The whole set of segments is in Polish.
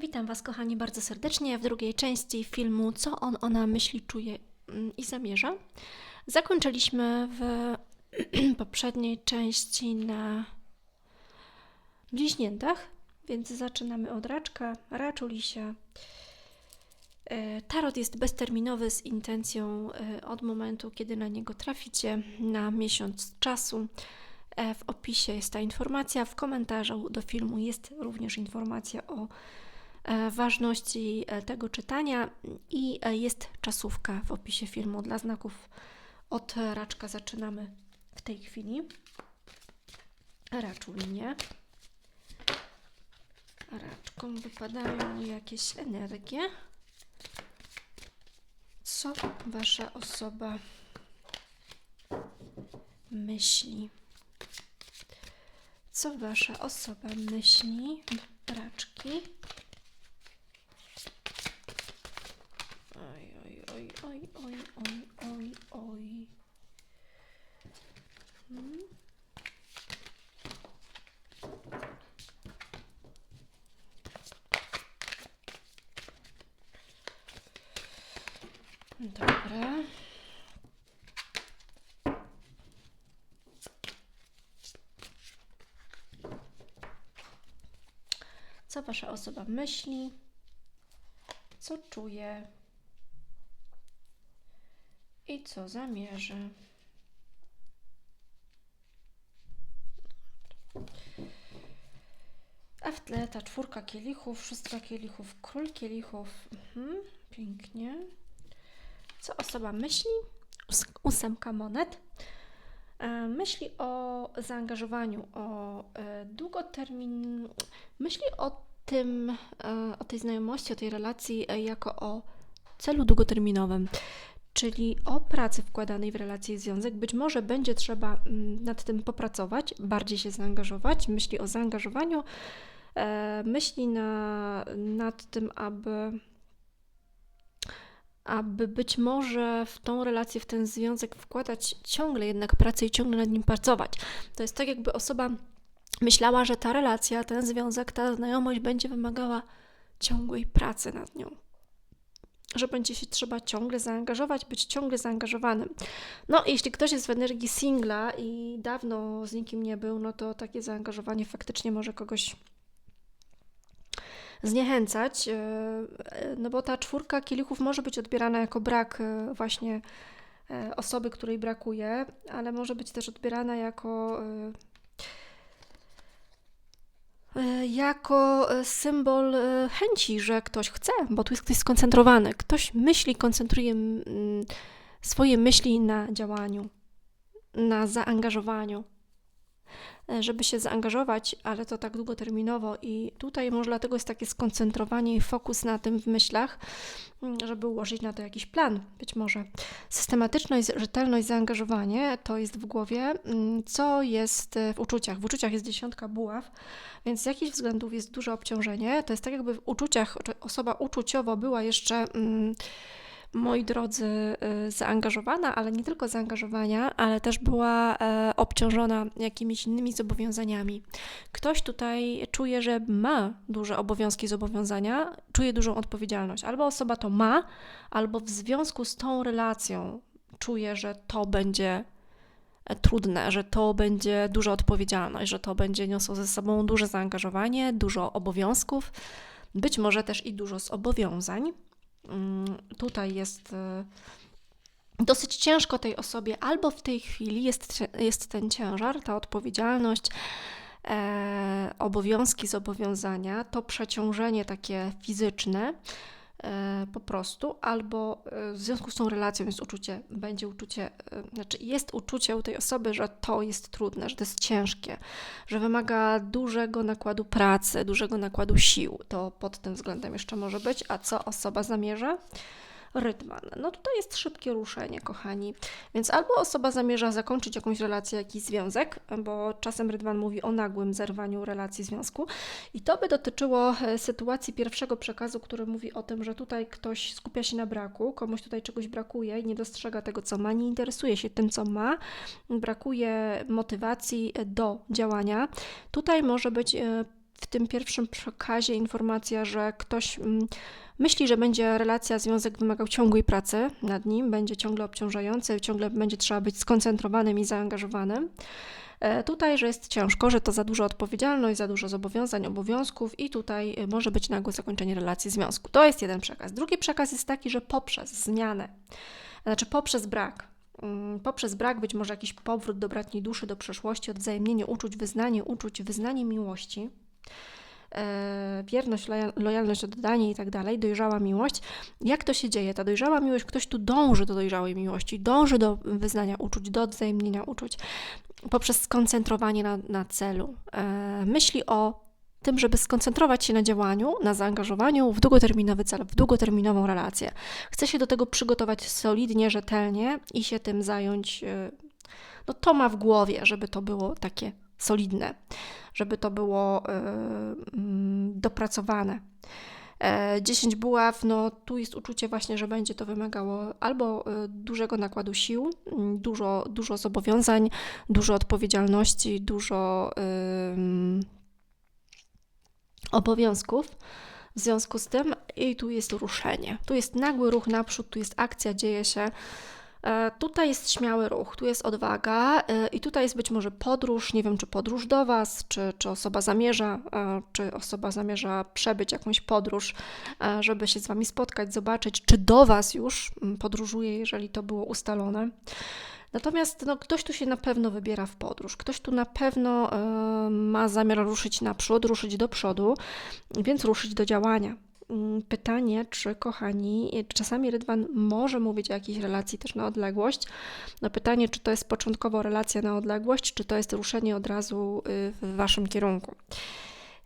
Witam Was, kochani, bardzo serdecznie w drugiej części filmu Co on, ona myśli, czuje mm, i zamierza. Zakończyliśmy w poprzedniej części na bliźniętach, więc zaczynamy od raczka, raczulisia. E, Tarot jest bezterminowy z intencją e, od momentu, kiedy na niego traficie, na miesiąc czasu. E, W opisie jest ta informacja, w komentarzu do filmu jest również informacja o ważności e, tego czytania i e, jest czasówka w opisie filmu dla znaków. Od raczka zaczynamy w tej chwili. Raczulinie. Raczkom wypadają jakieś energie. Co wasza osoba myśli? Co wasza osoba myśli? Raczki. Oj, oj, oj, oj, oj, oj. Hmm? Dobra. Co wasza osoba myśli? Co czuje? I co zamierzy? A w tle ta czwórka kielichów, szóstka kielichów, król kielichów. Mhm, pięknie. Co osoba myśli? Ós- Ósemka monet. E, Myśli o zaangażowaniu, o e, długotermin. Myśli o tym, e, o tej znajomości, o tej relacji jako o celu długoterminowym, czyli o pracy wkładanej w relację i związek. Być może będzie trzeba mm, nad tym popracować, bardziej się zaangażować. Myśli o zaangażowaniu, e, myśli na, nad tym, aby aby być może w tą relację, w ten związek wkładać ciągle jednak pracę i ciągle nad nim pracować. To jest tak, jakby osoba myślała, że ta relacja, ten związek, ta znajomość będzie wymagała ciągłej pracy nad nią. Że będzie się trzeba ciągle zaangażować, być ciągle zaangażowanym. No, jeśli ktoś jest w energii singla i dawno z nikim nie był, no to takie zaangażowanie faktycznie może kogoś zniechęcać, e, no bo ta czwórka kielichów może być odbierana jako brak e, właśnie e, osoby, której brakuje, ale może być też odbierana jako jako e, symbol e, chęci, że ktoś chce, bo tu jest ktoś skoncentrowany. Ktoś myśli, koncentruje mm, swoje myśli na działaniu, na zaangażowaniu e, żeby się zaangażować, ale to tak długoterminowo i tutaj może dlatego jest takie skoncentrowanie i fokus na tym w myślach, mm, żeby ułożyć na to jakiś plan, być może. Systematyczność, rzetelność, zaangażowanie to jest w głowie, mm, co jest e, w uczuciach. W uczuciach jest dziesiątka buław, więc z jakichś względów jest duże obciążenie. To jest tak jakby w uczuciach osoba uczuciowo była jeszcze... Mm, moi drodzy, y, zaangażowana, ale nie tylko zaangażowania, ale też była e, obciążona jakimiś innymi zobowiązaniami. Ktoś tutaj czuje, że ma duże obowiązki, zobowiązania, czuje dużą odpowiedzialność. Albo osoba to ma, albo w związku z tą relacją czuje, że to będzie e, trudne, że to będzie duża odpowiedzialność, że to będzie niosło ze sobą duże zaangażowanie, dużo obowiązków, być może też i dużo zobowiązań. Mm, tutaj jest e, dosyć ciężko tej osobie, albo w tej chwili jest, jest ten ciężar, ta odpowiedzialność, e, obowiązki, zobowiązania, to przeciążenie takie fizyczne. E, Po prostu, albo e, w związku z tą relacją jest uczucie, będzie uczucie, e, znaczy jest uczucie u tej osoby, że to jest trudne, że to jest ciężkie, że wymaga dużego nakładu pracy, dużego nakładu sił. To pod tym względem jeszcze może być. A co osoba zamierza? Rydwan. No tutaj jest szybkie ruszenie, kochani. Więc albo osoba zamierza zakończyć jakąś relację, jakiś związek, bo czasem Rydwan mówi o nagłym zerwaniu relacji związku. I to by dotyczyło e, sytuacji pierwszego przekazu, który mówi o tym, że tutaj ktoś skupia się na braku, komuś tutaj czegoś brakuje i nie dostrzega tego, co ma, nie interesuje się tym, co ma, brakuje motywacji e, do działania. Tutaj może być e, w tym pierwszym przekazie informacja, że ktoś mm, myśli, że będzie relacja, związek wymagał ciągłej pracy nad nim, będzie ciągle obciążający, ciągle będzie trzeba być skoncentrowanym i zaangażowanym. E, tutaj, że jest ciężko, że to za dużo odpowiedzialność, za dużo zobowiązań, obowiązków i tutaj e, może być nagłe zakończenie relacji związku. To jest jeden przekaz. Drugi przekaz jest taki, że poprzez zmianę, znaczy poprzez brak, mm, poprzez brak być może jakiś powrót do bratniej duszy, do przeszłości, odwzajemnienie uczuć, wyznanie uczuć, wyznanie miłości, e, wierność, lojalność, oddanie i tak dalej, dojrzała miłość. Jak to się dzieje? Ta dojrzała miłość, ktoś tu dąży do dojrzałej miłości, dąży do wyznania uczuć, do odwzajemnienia uczuć poprzez skoncentrowanie na, na celu. E, myśli o tym, żeby skoncentrować się na działaniu, na zaangażowaniu w długoterminowy cel, w długoterminową relację. Chce się do tego przygotować solidnie, rzetelnie i się tym zająć. E, no to ma w głowie, żeby to było takie solidne, żeby to było e, mm, dopracowane. 10 buław, no tu jest uczucie właśnie, że będzie to wymagało albo e, dużego nakładu sił, dużo, dużo zobowiązań, dużo odpowiedzialności, dużo yy, obowiązków. W związku z tym i tu jest ruszenie. Tu jest nagły ruch naprzód, tu jest akcja, dzieje się. E, tutaj jest śmiały ruch, tu jest odwaga e, i tutaj jest być może podróż, nie wiem czy podróż do Was, czy, czy osoba zamierza, e, czy osoba zamierza przebyć jakąś podróż, żeby się z Wami spotkać, zobaczyć, czy do Was już podróżuje, jeżeli to było ustalone. Natomiast no, ktoś tu się na pewno wybiera w podróż, ktoś tu na pewno y, ma zamiar ruszyć naprzód, ruszyć do przodu, więc ruszyć do działania. Mm, pytanie, czy kochani, czasami Rydwan może mówić o jakiejś relacji też na odległość. No pytanie, czy to jest początkowo relacja na odległość, czy to jest ruszenie od razu y, w waszym kierunku.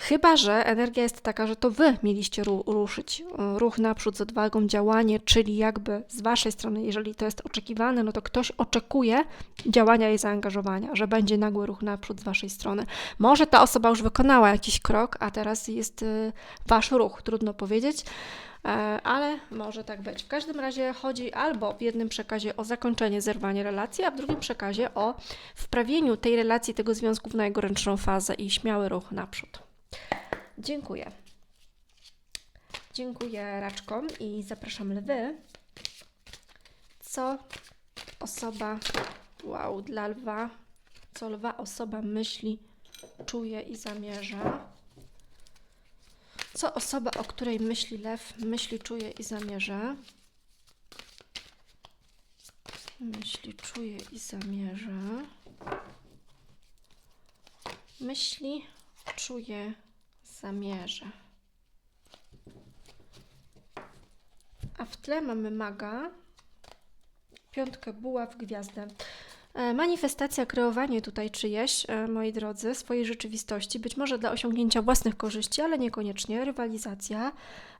Chyba, że energia jest taka, że to wy mieliście ru ruszyć. Ruch naprzód z odwagą, działanie, czyli jakby z waszej strony, jeżeli to jest oczekiwane, no to ktoś oczekuje działania i zaangażowania, że będzie nagły ruch naprzód z waszej strony. Może ta osoba już wykonała jakiś krok, a teraz jest y, wasz ruch, trudno powiedzieć e, ale może tak być. W każdym razie chodzi albo w jednym przekazie o zakończenie, zerwanie relacji, a w drugim przekazie o wprawieniu tej relacji, tego związku w najgorętszą fazę i śmiały ruch naprzód. Dziękuję. Dziękuję raczkom i zapraszam lwy. Co osoba, wow, dla lwa, co lwa osoba myśli, czuje i zamierza. Co osoba, o której myśli lew, myśli, czuje i zamierza. Myśli, czuje i zamierza. Myśli, czuje, zamierza. A w tle mamy maga, piątkę buław, gwiazdę. E, manifestacja, kreowanie tutaj czyjeś, e, moi drodzy, swojej rzeczywistości, być może dla osiągnięcia własnych korzyści, ale niekoniecznie. Rywalizacja,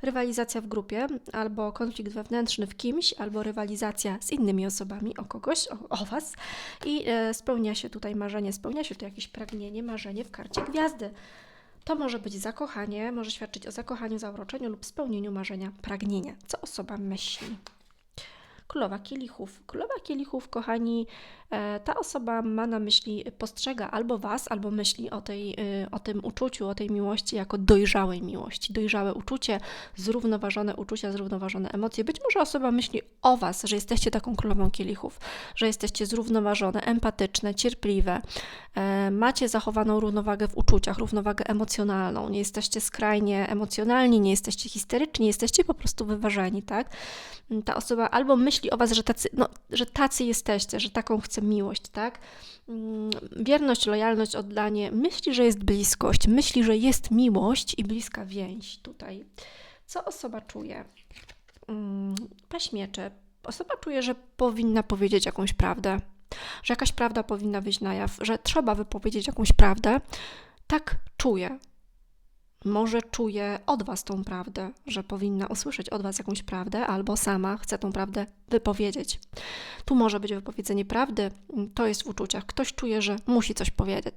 rywalizacja w grupie, albo konflikt wewnętrzny w kimś, albo rywalizacja z innymi osobami o kogoś, o, o Was. I e, spełnia się tutaj marzenie, spełnia się tu jakieś pragnienie, marzenie w karcie gwiazdy. To może być zakochanie, może świadczyć o zakochaniu, zauroczeniu lub spełnieniu marzenia, pragnienia, co osoba myśli. Królowa Kielichów. Królowa Kielichów, kochani, ta osoba ma na myśli, postrzega albo Was, albo myśli o, tej, e, o tym uczuciu, o tej miłości jako dojrzałej miłości. Dojrzałe uczucie, zrównoważone uczucia, zrównoważone emocje. Być może osoba myśli o Was, że jesteście taką królową kielichów, że jesteście zrównoważone, empatyczne, cierpliwe, e, macie zachowaną równowagę w uczuciach, równowagę emocjonalną, nie jesteście skrajnie emocjonalni, nie jesteście histeryczni, jesteście po prostu wyważeni, tak? Ta osoba albo myśli o Was, że tacy, no, że tacy jesteście, że taką chce miłość, tak? Mm, wierność, lojalność, oddanie. Myśli, że jest bliskość, myśli, że jest miłość i bliska więź tutaj. Co osoba czuje? Mm, paśmiecze. Osoba czuje, że powinna powiedzieć jakąś prawdę, że jakaś prawda powinna wyjść na jaw, że trzeba wypowiedzieć jakąś prawdę. Tak czuje może czuje od Was tą prawdę, że powinna usłyszeć od Was jakąś prawdę, albo sama chce tą prawdę wypowiedzieć. Tu może być wypowiedzenie prawdy, to jest w uczuciach. Ktoś czuje, że musi coś powiedzieć.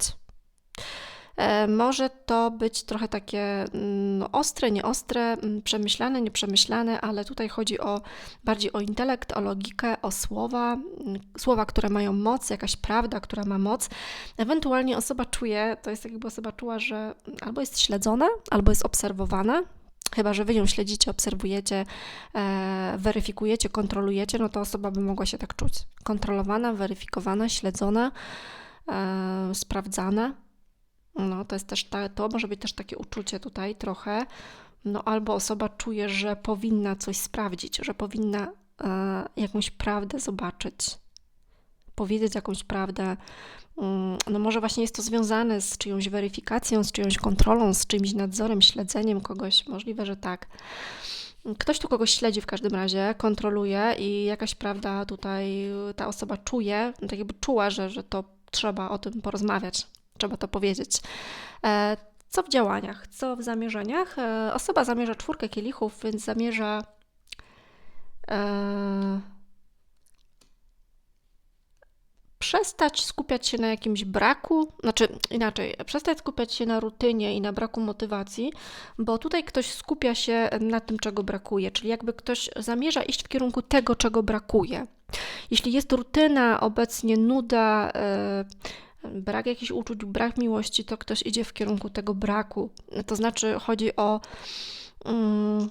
E, może to być trochę takie mm, no, ostre, nieostre, mm, przemyślane, nieprzemyślane, ale tutaj chodzi o bardziej o intelekt, o logikę, o słowa, mm, słowa, które mają moc, jakaś prawda, która ma moc. Ewentualnie osoba czuje, to jest tak jakby osoba czuła, że albo jest śledzona, albo jest obserwowana, Chyba, że wy ją śledzicie, obserwujecie, e, weryfikujecie, kontrolujecie, no to osoba by mogła się tak czuć. Kontrolowana, weryfikowana, śledzona, e, sprawdzana. No, to jest też ta, to może być też takie uczucie tutaj trochę. No, albo osoba czuje, że powinna coś sprawdzić, że powinna e, jakąś prawdę zobaczyć, powiedzieć jakąś prawdę. Mm, no, może właśnie jest to związane z czyjąś weryfikacją, z czyjąś kontrolą, z czyimś nadzorem, śledzeniem kogoś. Możliwe, że tak. Ktoś tu kogoś śledzi w każdym razie, kontroluje i jakaś prawda tutaj ta osoba czuje, tak jakby czuła, że, że to trzeba o tym porozmawiać trzeba to powiedzieć. E, co w działaniach, co w zamierzeniach? E, osoba zamierza czwórkę kielichów, więc zamierza e, przestać skupiać się na jakimś braku, znaczy inaczej, przestać skupiać się na rutynie i na braku motywacji, bo tutaj ktoś skupia się na tym, czego brakuje, czyli jakby ktoś zamierza iść w kierunku tego, czego brakuje. Jeśli jest rutyna, obecnie nuda, brak jakichś uczuć, brak miłości, to ktoś idzie w kierunku tego braku. To znaczy, chodzi o. Um,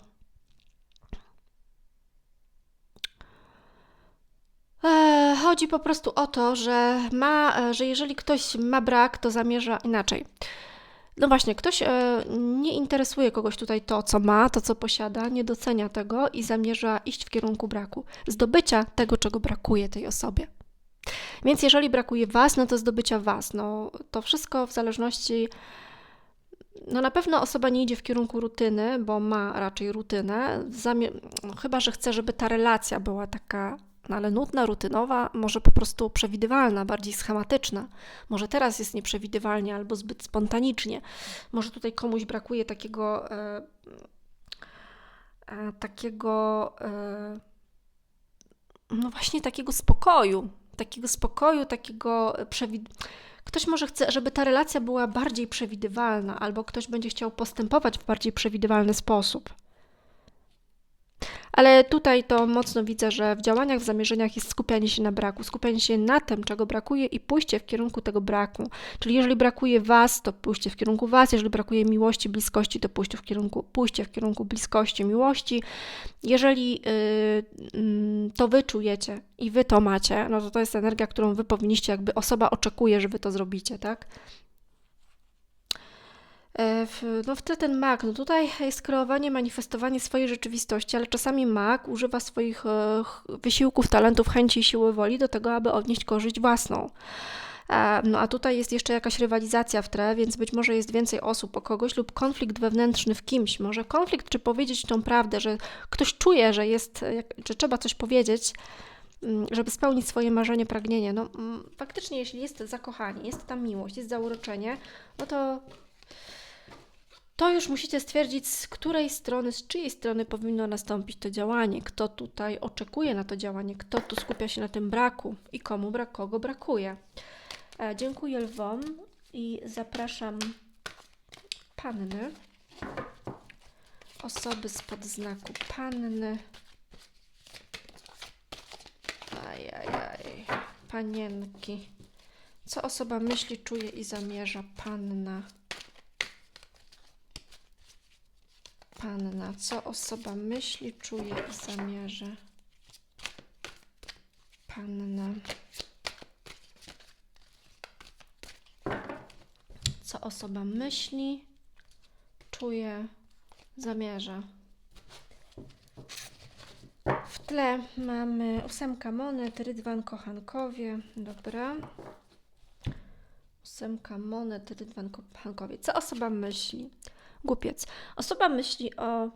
chodzi po prostu o to, że ma, e, że jeżeli ktoś ma brak, to zamierza inaczej. No właśnie, ktoś e, nie interesuje kogoś tutaj to, co ma, to, co posiada, nie docenia tego i zamierza iść w kierunku braku, zdobycia tego, czego brakuje tej osobie. Więc jeżeli brakuje Was, no to zdobycia Was. No, to wszystko w zależności. No na pewno osoba nie idzie w kierunku rutyny, bo ma raczej rutynę, no, chyba że chce, żeby ta relacja była taka, no ale nudna, rutynowa, może po prostu przewidywalna, bardziej schematyczna. Może teraz jest nieprzewidywalnie albo zbyt spontanicznie. Może tutaj komuś brakuje takiego. E, e, takiego. E, no właśnie takiego spokoju, takiego spokoju, takiego przewid... Ktoś może chce, żeby ta relacja była bardziej przewidywalna, albo ktoś będzie chciał postępować w bardziej przewidywalny sposób. Ale tutaj to mocno widzę, że w działaniach, w zamierzeniach jest skupianie się na braku, skupianie się na tym, czego brakuje i pójście w kierunku tego braku. Czyli jeżeli brakuje Was, to pójście w kierunku Was, jeżeli brakuje miłości, bliskości, to pójście w kierunku, pójście w kierunku bliskości, miłości. Jeżeli yy, to Wy czujecie i Wy to macie, no to to jest energia, którą Wy powinniście, jakby osoba oczekuje, że Wy to zrobicie, tak? E, no w tle ten mag, no tutaj jest kreowanie, manifestowanie swojej rzeczywistości, ale czasami mag używa swoich e, wysiłków, talentów, chęci i siły woli do tego, aby odnieść korzyść własną. E, no a tutaj jest jeszcze jakaś rywalizacja w tle, więc być może jest więcej osób o kogoś lub konflikt wewnętrzny w kimś. Może konflikt, czy powiedzieć tą prawdę, że ktoś czuje, że jest, że trzeba coś powiedzieć, mm, żeby spełnić swoje marzenie, pragnienie. No mm, faktycznie, jeśli jest zakochanie, jest tam miłość, jest zauroczenie, no to to już musicie stwierdzić, z której strony, z czyjej strony powinno nastąpić to działanie, kto tutaj oczekuje na to działanie, kto tu skupia się na tym braku i komu brak, kogo brakuje. E, dziękuję lwom i zapraszam panny, osoby spod znaku panny. Ajajaj, panienki. Co osoba myśli, czuje i zamierza panna? Panna, co osoba myśli, czuje i zamierza? Panna. Co osoba myśli, czuje, zamierza? W tle mamy ósemka monet, rydwan, kochankowie. Dobra. Ósemka monet, rydwan, kochankowie. Co osoba myśli? Głupiec. Osoba myśli o.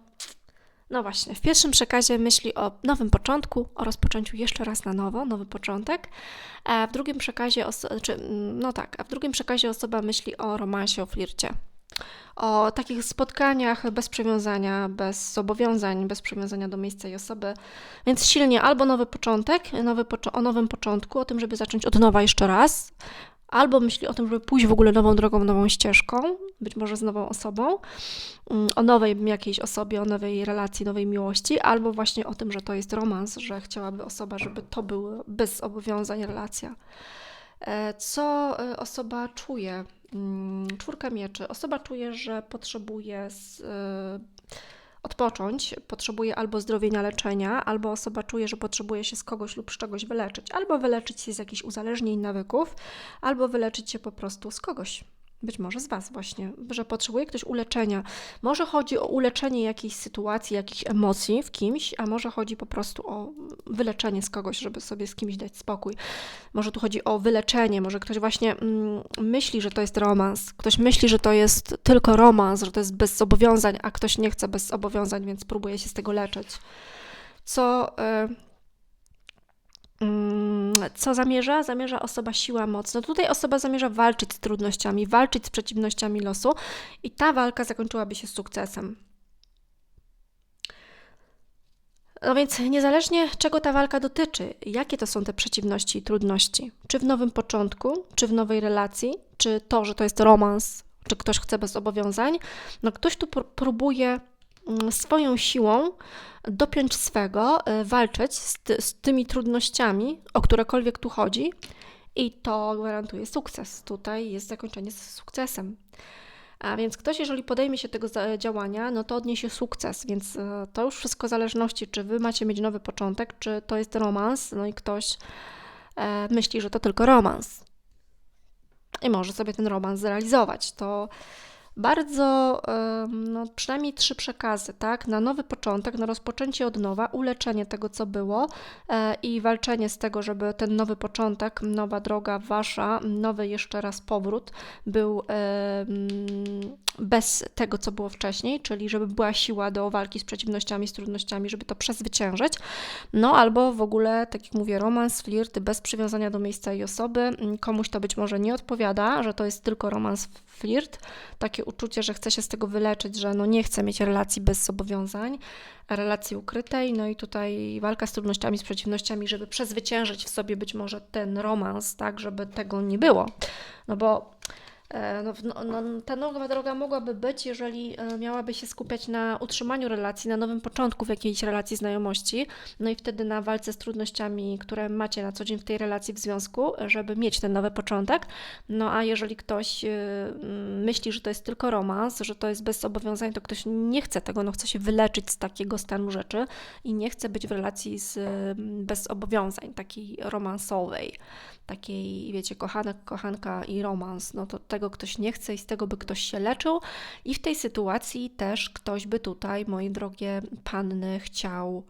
No właśnie, w pierwszym przekazie myśli o nowym początku, o rozpoczęciu jeszcze raz na nowo, nowy początek, a w drugim przekazie, czy, no tak, a w drugim przekazie osoba myśli o romansie, o flircie, o takich spotkaniach bez przywiązania, bez zobowiązań, bez przywiązania do miejsca i osoby. Więc silnie albo nowy początek, nowy o nowym początku, o tym, żeby zacząć od nowa jeszcze raz, albo myśli o tym, żeby pójść w ogóle nową drogą, nową ścieżką, być może z nową osobą, mm, o nowej jakiejś osobie, o nowej relacji, nowej miłości, albo właśnie o tym, że to jest romans, że chciałaby osoba, żeby to była bez obowiązań relacja. E, co e, osoba czuje? Mm, czwórka mieczy. Osoba czuje, że potrzebuje z, e, odpocząć, potrzebuje albo zdrowienia leczenia, albo osoba czuje, że potrzebuje się z kogoś lub z czegoś wyleczyć. Albo wyleczyć się z jakichś uzależnień, nawyków, albo wyleczyć się po prostu z kogoś. Być może z Was właśnie, że potrzebuje ktoś uleczenia. Może chodzi o uleczenie jakiejś sytuacji, jakichś emocji w kimś, a może chodzi po prostu o wyleczenie z kogoś, żeby sobie z kimś dać spokój. Może tu chodzi o wyleczenie, może ktoś właśnie mm, myśli, że to jest romans, ktoś myśli, że to jest tylko romans, że to jest bez zobowiązań, a ktoś nie chce bez zobowiązań, więc próbuje się z tego leczyć. Co. Mm, co zamierza? Zamierza osoba siła, moc. No tutaj osoba zamierza walczyć z trudnościami, walczyć z przeciwnościami losu i ta walka zakończyłaby się sukcesem. No więc niezależnie czego ta walka dotyczy, jakie to są te przeciwności i trudności, czy w nowym początku, czy w nowej relacji, czy to, że to jest romans, czy ktoś chce bez zobowiązań, no ktoś tu próbuje swoją siłą dopiąć swego, e, walczyć z, ty, z tymi trudnościami, o którekolwiek tu chodzi, i to gwarantuje sukces. Tutaj jest zakończenie z sukcesem. A więc ktoś, jeżeli podejmie się tego działania, no to odniesie sukces, więc e, to już wszystko zależności, czy wy macie mieć nowy początek, czy to jest romans, no i ktoś e, myśli, że to tylko romans. I może sobie ten romans zrealizować. To bardzo, no, przynajmniej trzy przekazy, tak? Na nowy początek, na rozpoczęcie od nowa, uleczenie tego, co było e, i walczenie z tego, żeby ten nowy początek, nowa droga wasza, nowy jeszcze raz powrót był bez tego, co było wcześniej, czyli żeby była siła do walki z przeciwnościami, z trudnościami, żeby to przezwyciężyć. No albo w ogóle, tak jak mówię, romans, flirt bez przywiązania do miejsca i osoby. Komuś to być może nie odpowiada, że to jest tylko romans, flirt, takie uczucie, że chce się z tego wyleczyć, że no nie chce mieć relacji bez zobowiązań, relacji ukrytej, no i tutaj walka z trudnościami, z przeciwnościami, żeby przezwyciężyć w sobie być może ten romans, tak, żeby tego nie było. No bo no, no, no, ta nowa droga mogłaby być, jeżeli e, miałaby się skupiać na utrzymaniu relacji, na nowym początku w jakiejś relacji znajomości, no i wtedy na walce z trudnościami, które macie na co dzień w tej relacji w związku, żeby mieć ten nowy początek. No a jeżeli ktoś e, myśli, że to jest tylko romans, że to jest bez zobowiązań, to ktoś nie chce tego, no chce się wyleczyć z takiego stanu rzeczy i nie chce być w relacji z, bez zobowiązań, takiej romansowej takiej, wiecie, kochanek, kochanka i romans, no to tego ktoś nie chce i z tego by ktoś się leczył. I w tej sytuacji też ktoś by tutaj, moje drogie panny, chciał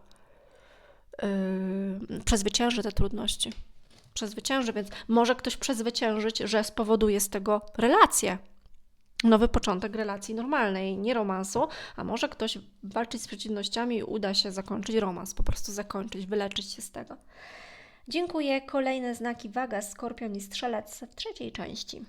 yy, przezwyciężyć te trudności. Przezwycięży, więc może ktoś przezwyciężyć, że spowoduje z tego relację. Nowy początek relacji normalnej, nie romansu, a może ktoś walczyć z przeciwnościami i uda się zakończyć romans, po prostu zakończyć, wyleczyć się z tego. Dziękuję. Kolejne znaki waga, skorpion i strzelec w trzeciej części.